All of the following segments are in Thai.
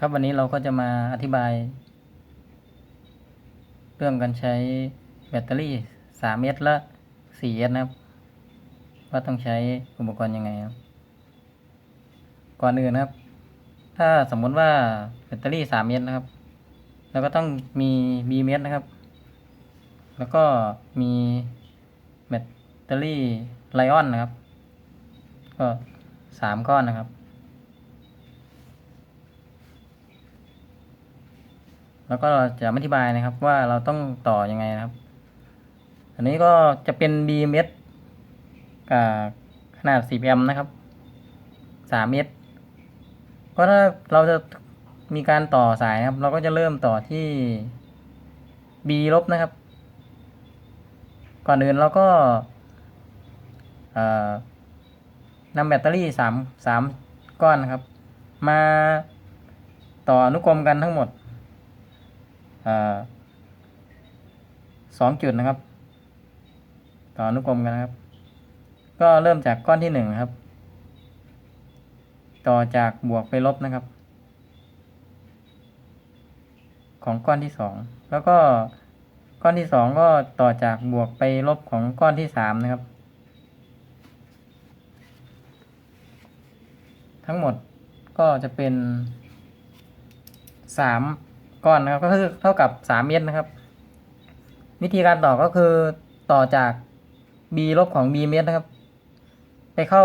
ครับวันนี้เราก็จะมาอธิบาย เรื่องการใช้แบตเตอรี่สามเอสและสี่เอสนะครับ ว่าต้องใช้อุปกรณ์ยังไงครับ ก่อนอื่นนะครับ ถ้าสมมติว่าแบตเตอรี่สามเอสนะครับเราก็ต้องมีบีเมสนะครับ แล้วก็มีแบตเตอรี่ไลออนนะครับ ก็สามก้อนนะครับ แล้วก็เราจะอธิบายนะครับว่าเราต้องต่อยังไงนะครับ อันนี้ก็จะเป็น BMS กับขนาด 10 แอมป์นะครับ 3 เมตร ก็ถ้าเราจะมีการต่อสายนะครับ เราก็จะเริ่มต่อที่ B ลบนะครับ ก่อนอื่นเราก็นำแบตเตอรี่3 3ก้อนนะครับ มาต่ออนุกรมกันทั้งหมด สองจุดนะครับ ต่ออนุกรมกันนะครับ ก็เริ่มจากก้อนที่หนึ่งนะครับ ต่อจากบวกไปลบนะครับ ของก้อนที่สองแล้วก็ก้อนที่สองก็ต่อจากบวกไปลบของก้อนที่สามนะครับ ทั้งหมดก็จะเป็นสาม ก้อนนะครับ ก็คือเท่ากับสามเมตรนะครับ วิธีการต่อก็คือต่อจาก b ลบของ b เมตรนะครับ ไปเข้า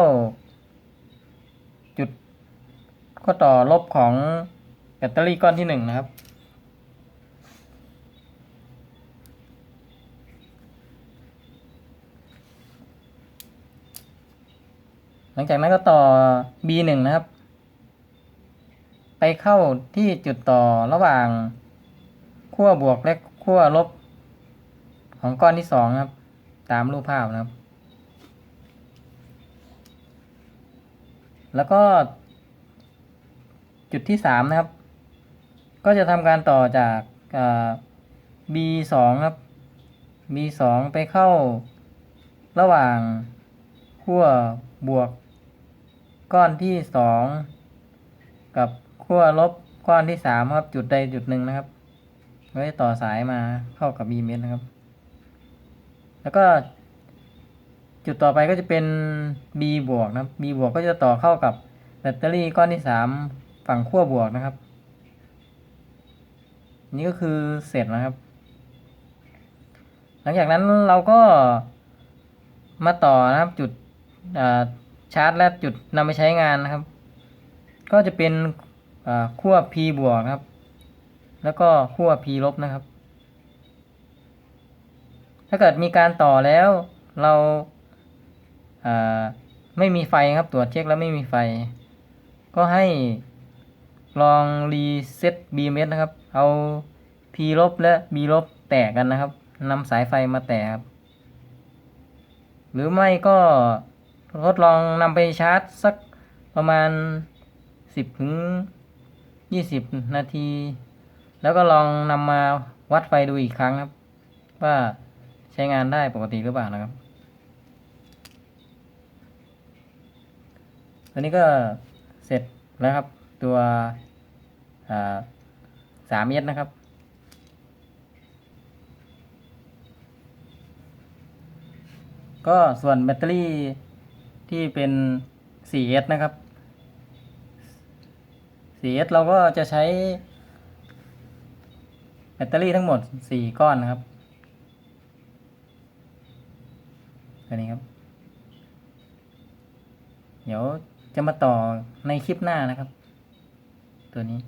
จุดก็ต่อลบของแบตเตอรี่ก้อนที่หนึ่งนะครับ หลังจากนั้นก็ต่อ b หนึ่งนะครับ เข้าที่จุดต่อระหว่างขั้วบวกและขั้วลบ ของก้อนที่สองครับ ตามรูปภาพนะครับ แล้วก็จุดที่สามนะครับ ก็จะทำการต่อจาก b สองครับ b สองไปเข้าระหว่างขั้วบวกก้อนที่สองกับ ขั้วลบก้อนที่สามครับ จุดใดจุดหนึ่งนะครับก็จะต่อสายมาเข้ากับ b เมตรนะครับ แล้วก็จุดต่อไปก็จะเป็น b บวกนะครับ b บวกก็จะต่อเข้ากับแบตเตอรี่ก้อนที่สามฝั่งขั้วบวกนะครับ นี่ก็คือเสร็จนะครับ หลังจากนั้นเราก็มาต่อนะครับจุดชาร์จและจุดนำไปใช้งานนะครับ ก็จะเป็น ขั้ว p บวกครับ แล้วก็ขั้ว p ลบนะครับ ถ้าเกิดมีการต่อแล้วเราไม่มีไฟครับตรวจเช็คแล้วไม่มีไฟ ก็ให้ลองรีเซ็ต BMS นะครับ เอา P ลบและ B ลบแตกกันนะครับนำสายไฟมาแตกครับหรือไม่ก็ทดลองนำไปชาร์จสักประมาณ 10 ถึง 20นาที แล้วก็ลองนำมาวัดไฟดูอีกครั้งครับ ว่าใช้งานได้ปกติหรือเปล่านะครับตอนนี้ก็เสร็จแล้วครับ ตัวสามเมตรนะครับ ก็ส่วนแบตเตอรี่ที่เป็น 4S นะครับ 4S เราก็จะใช้ แบตเตอรี่ทั้งหมด 4 ก้อนนะครับอันนี้ครับ เดี๋ยวจะมาต่อในคลิปหน้านะครับ ตัวนี้